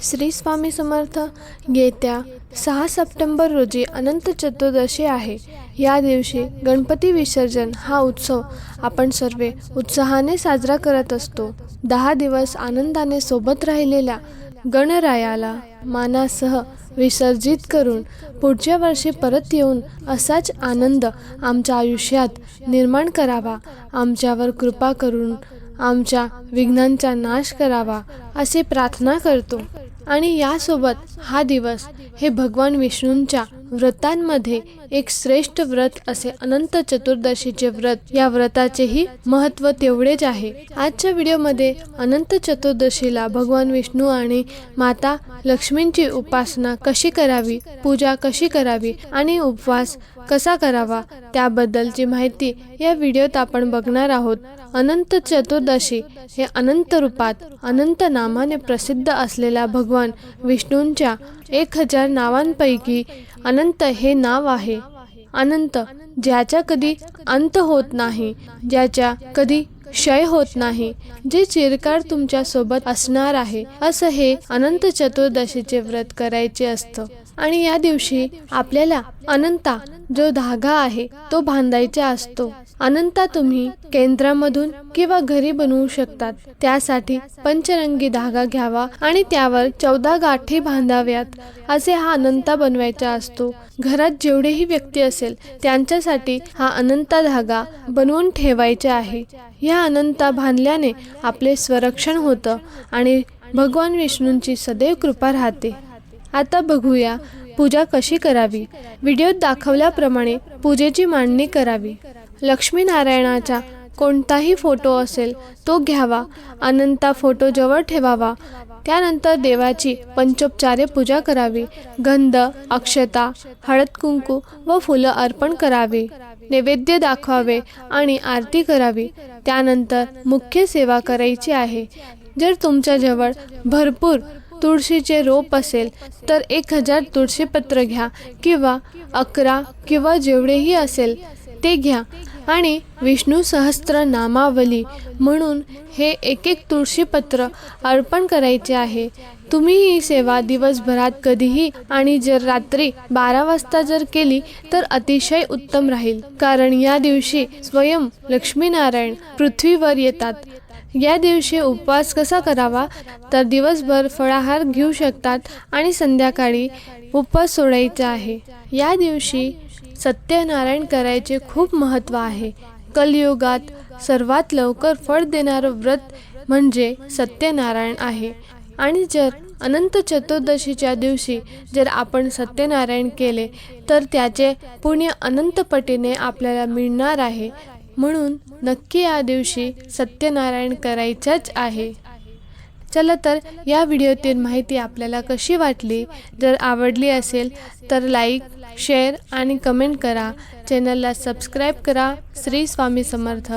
श्री स्वामी समर्थ येत्या सहा सप्टेंबर रोजी अनंत चतुर्दशी आहे. या दिवशी गणपती विसर्जन हा उत्सव आपण सर्व उत्साहाने साजरा करत असतो. दहा दिवस आनंदाने सोबत राहिलेल्या गणरायाला मानासह विसर्जित करून पुढच्या वर्षी परत येऊन असाच आनंद आमच्या आयुष्यात निर्माण करावा. आमच्यावर कृपा करून आमच्या विघ्नांचा नाश करावा असे प्रार्थना करतो. आणि यासोबत हा दिवस हे भगवान विष्णूंच्या व्रतांमध्ये एक श्रेष्ठ व्रत असे अनंत चतुर्दशीचे व्रत या व्रताचेही महत्त्व तेवढेच आहे. आजच्या व्हिडिओमध्ये अनंत चतुर्दशीला भगवान विष्णू आणि माता लक्ष्मींची उपासना कशी करावी पूजा कशी करावी आणि उपवास कसा करावा त्याबद्दलची माहिती या व्हिडिओत आपण बघणार आहोत. अनंत चतुर्दशी हे अनंत रूपात अनंत नामाने प्रसिद्ध असलेल्या भगवान विष्णूंच्या एक हजार नावांपैकी अनंत हे नाव आहे. अनंत ज्याचा कधी अंत होत नाही ज्याच्या कधी क्षय होत नाही जे चिरकाळ तुमच्यासोबत असणार आहे असं हे अनंत चतुर्दशीचे व्रत करायचे असतं. आणि या दिवशी आपल्याला अनंता जो धागा आहे तो बांधायचा असतो. अनंता तुम्ही केंद्रामधून किंवा घरी बनवू शकतात. त्यासाठी पंचरंगी धागा घ्यावा आणि त्यावर चौदा गाठी बांधाव्यात असे हा अनंता बनवायचा असतो. घरात जेवढेही व्यक्ती असेल त्यांच्यासाठी हा अनंता धागा बनवून ठेवायचा आहे. या अनंता बांधल्याने आपले स्वरक्षण होतं आणि भगवान विष्णूंची सदैव कृपा राहते. आता बघूया पूजा कशी करावी? व्हिडिओत दाखवल्याप्रमाणे पूजेची मांडणी करावी. लक्ष्मीनारायणाचा कोणताही फोटो असेल तो घ्यावा. अनंता फोटो जवळ ठेवावा. त्यानंतर देवाची पंचोपचारे पूजा करावी. गंध अक्षता हळद कुंकू व फुलं अर्पण करावी. नैवेद्य दाखवावे आणि आरती करावी. त्यानंतर मुख्य सेवा करायची आहे. जर तुमच्याजवळ भरपूर तुळशीचे रोप असेल तर एक हजार तुळशीपत्र घ्या किंवा अकरा किंवा जेवढेही असेल ते घ्या. आणि विष्णू सहस्त्र नामावली म्हणून हे एक एक तुळशीपत्र अर्पण करायचे आहे. तुम्ही ही सेवा दिवसभरात कधीही आणि जर रात्री बारा वाजता जर केली तर अतिशय उत्तम राहील. कारण या दिवशी स्वयं लक्ष्मीनारायण पृथ्वीवर येतात. या दिवशी उपवास कसा करावा? तर दिवसभर फळाहार घेऊ शकतात आणि संध्याकाळी उपवास सोडायचा आहे. या दिवशी सत्यनारायण करायचे खूप महत्त्व आहे. कलयुगात सर्वात लवकर फळ देणारं व्रत म्हणजे सत्यनारायण आहे. आणि जर अनंत चतुर्दशीच्या दिवशी जर आपण सत्यनारायण केले तर त्याचे पुण्य अनंतपटीने आपल्याला मिळणार आहे. म्हणून नक्की या दिवशी सत्यनारायण करायचाच आहे. चला तर या व्हिडिओतील माहिती आपल्याला कशी वाटली जर आवडली असेल तर लाईक शेअर आणि कमेंट करा. चॅनलला सबस्क्राईब करा. श्री स्वामी समर्थ.